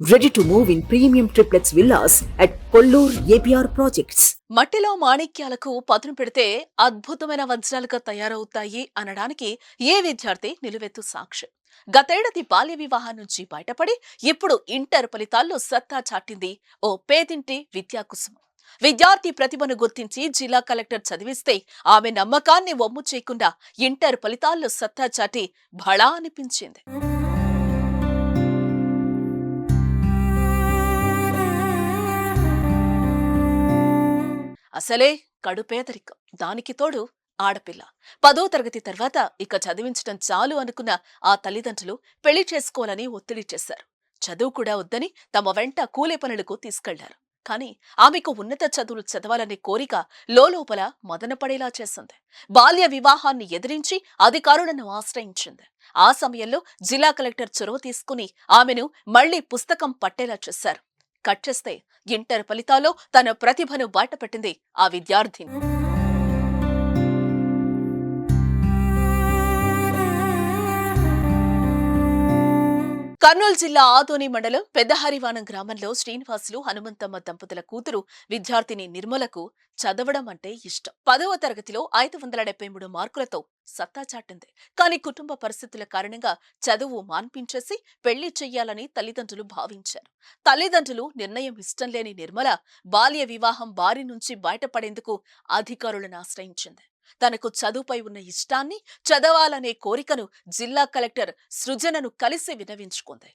Ready to move in premium triplets villas at Kollur APR projects మట్టిలో మాణిక్యాలకు పదును పెడితే అద్భుతమైన వజ్రాలుగా తయారవుతాయి అనడానికి ఏ విద్యార్థి నిలువెత్తు సాక్షి? గతేడాది బాల్య వివాహం నుంచి బయటపడి ఇప్పుడు ఇంటర్ ఫలితాల్లో సత్తా చాటింది ఓ పేదింటి విద్యాకుసుమం. విద్యార్థి ప్రతిభను గుర్తించి జిల్లా కలెక్టర్ చదివిస్తే ఆమె నమ్మకాన్ని వమ్ము చేయకుండా ఇంటర్ ఫలితాల్లో సత్తా చాటి భళా అనిపించింది. అసలే కడుపేదరికం దానికి తోడు ఆడపిల్ల. పదో తరగతి తర్వాత ఇక చదివించడం చాలు అనుకున్న ఆ తల్లిదండ్రులు పెళ్ళి చేసుకోవాలని ఒత్తిడి చేశారు. చదువు కూడా వద్దని తమ వెంట కూలే పనులకు తీసుకెళ్ళారు. కానీ ఆమెకు ఉన్నత చదువులు చదవాలనే కోరిక లోలోపల మదనపడేలా చేసింది. బాల్య వివాహాన్ని ఎదిరించి అధికారులను ఆశ్రయించింది. ఆ సమయంలో జిల్లా కలెక్టర్ చొరవ తీసుకుని ఆమెను మళ్ళీ పుస్తకం పట్టేలా చేశారు. కట్ చేస్తే ఇంటర్ ఫలితాల్లో తన ప్రతిభను బయటపెట్టింది ఆ విద్యార్థిని. కర్నూలు జిల్లా ఆదోని మండలం పెద్దహరివానం గ్రామంలో శ్రీనివాసులు హనుమంతమ్మ దంపతుల కూతురు విద్యార్థిని నిర్మలకు చదవడం అంటే ఇష్టం. పదవ తరగతిలో ఐదు వందల డెబ్బై మూడు మార్కులతో సత్తా చాటింది. కానీ కుటుంబ పరిస్థితుల కారణంగా చదువు మాన్పించేసి పెళ్ళి చెయ్యాలని తల్లిదండ్రులు భావించారు. తల్లిదండ్రులు నిర్ణయం ఇష్టం లేని నిర్మల బాల్య వివాహం బారి నుంచి బయటపడేందుకు అధికారులను ఆశ్రయించింది. తనకు చదువుపై ఉన్న ఇష్టాన్ని చదవాలనే కోరికను జిల్లా కలెక్టర్ సృజనను కలిసి వినవించుకుంది.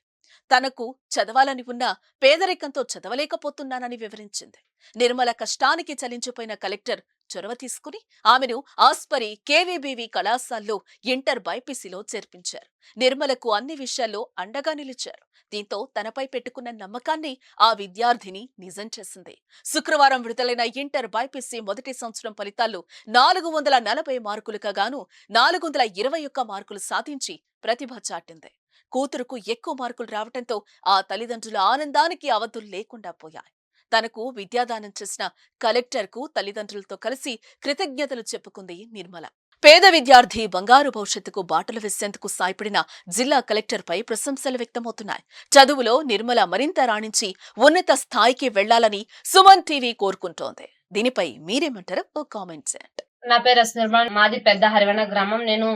తనకు చదవాలని ఉన్న పేదరికంతో చదవలేకపోతున్నానని వివరించింది. నిర్మల కష్టానికి చలించిపోయిన కలెక్టర్ చొరవ తీసుకుని ఆమెను ఆస్పరి కేవీబీవీ కళాశాలలో ఇంటర్ బైపీసీలో చేర్పించారు. నిర్మలకు అన్ని విషయాల్లో అండగా నిలిచారు. దీంతో తనపై పెట్టుకున్న నమ్మకాన్ని ఆ విద్యార్థిని నిజం చేసింది. శుక్రవారం విడుదలైన ఇంటర్ బైపీసీ మొదటి సంవత్సరం ఫలితాల్లో నాలుగు వందల నలభై మార్కులుగా గాను నాలుగు వందల ఇరవై ఒక్క మార్కులు సాధించి ప్రతిభ చాటింది. కూతురుకు ఎక్కువ మార్కులు రావటంతో ఆ తల్లిదండ్రుల ఆనందానికి అవధులు లేకుండా పోయాయి. తనకు విద్యాదానం చేసిన కలెక్టర్కు తల్లిదండ్రులతో కలిసి కృతజ్ఞతలు చెప్పుకుంది నిర్మల. పేద విద్యార్థి బంగారు భవిష్యత్తుకు బాటలు వేసేందుకు సాయపడిన జిల్లా కలెక్టర్పై ప్రశంసలు వ్యక్తమవుతున్నాయి. చదువులో నిర్మల మరింత రాణించి ఉన్నత స్థాయికి వెళ్ళాలని సుమన్ టీవీ కోరుకుంటోంది. దీనిపై మీరేమంటారు? ఓ కామెంట్ చేయండి నా పేరు నిర్మల్ మాది పెద్ద హరివణ గ్రామం. నేను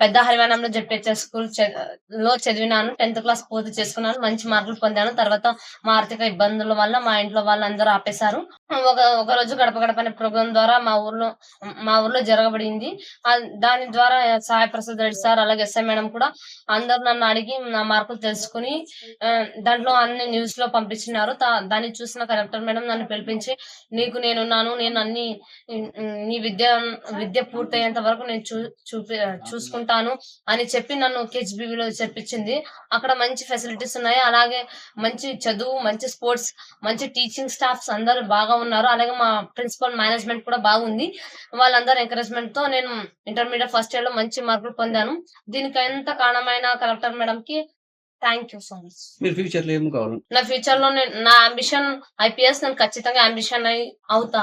పెద్ద హరివనంలో జెడ్పిహెచ్ఎస్ స్కూల్లో చదివినాను టెన్త్ క్లాస్ పూర్తి చేసుకున్నాను మంచి మార్కులు పొందాను. తర్వాత మా ఆర్థిక ఇబ్బందుల వల్ల మా ఇంట్లో వాళ్ళందరూ ఆపేశారు. ఒక ఒక రోజు గడప గడప అనే ప్రోగ్రాం ద్వారా మా ఊర్లో మా ఊర్లో జరగబడింది. దాని ద్వారా సాయి ప్రసాద్ రెడ్డి సార్ అలాగే ఎస్ఐ మేడం కూడా అందరు నన్ను అడిగి నా మార్కులు తెలుసుకుని దాంట్లో అన్ని న్యూస్లో పంపించినారు దాన్ని చూసిన కలెక్టర్ మేడం నన్ను పిలిపించి నీకు నేనున్నాను నేను అన్ని నీ విద్య విద్య పూర్తయ్యేంత వరకు నేను చూ చూపి చూసుకుంటాను అని చెప్పి నన్ను KHBB లో చేర్పించింది. అక్కడ మంచి ఫెసిలిటీస్ ఉన్నాయి. అలాగే మంచి చదువు మంచి స్పోర్ట్స్ మంచి టీచింగ్ స్టాఫ్స్ అందరూ బాగా ఉన్నారు. అలాగే మా ప్రిన్సిపల్ మేనేజ్మెంట్ కూడా బాగుంది. వాళ్ళందరూ ఎంకరేజ్మెంట్తో నేను ఇంటర్మీడియట్ ఫస్ట్ ఇయర్లో మంచి మార్కులు పొందాను. దీనికి ఎంత కారణమైన కలెక్టర్ మేడం కి థ్యాంక్ యూ సో మచ్ మీరు ఫ్యూచర్లో ఏం కావాలి? నా ఫ్యూచర్లో నేను నా అంబిషన్ ఐపీఎస్ నేను ఖచ్చితంగా అంబిషన్ అయి అవుతా.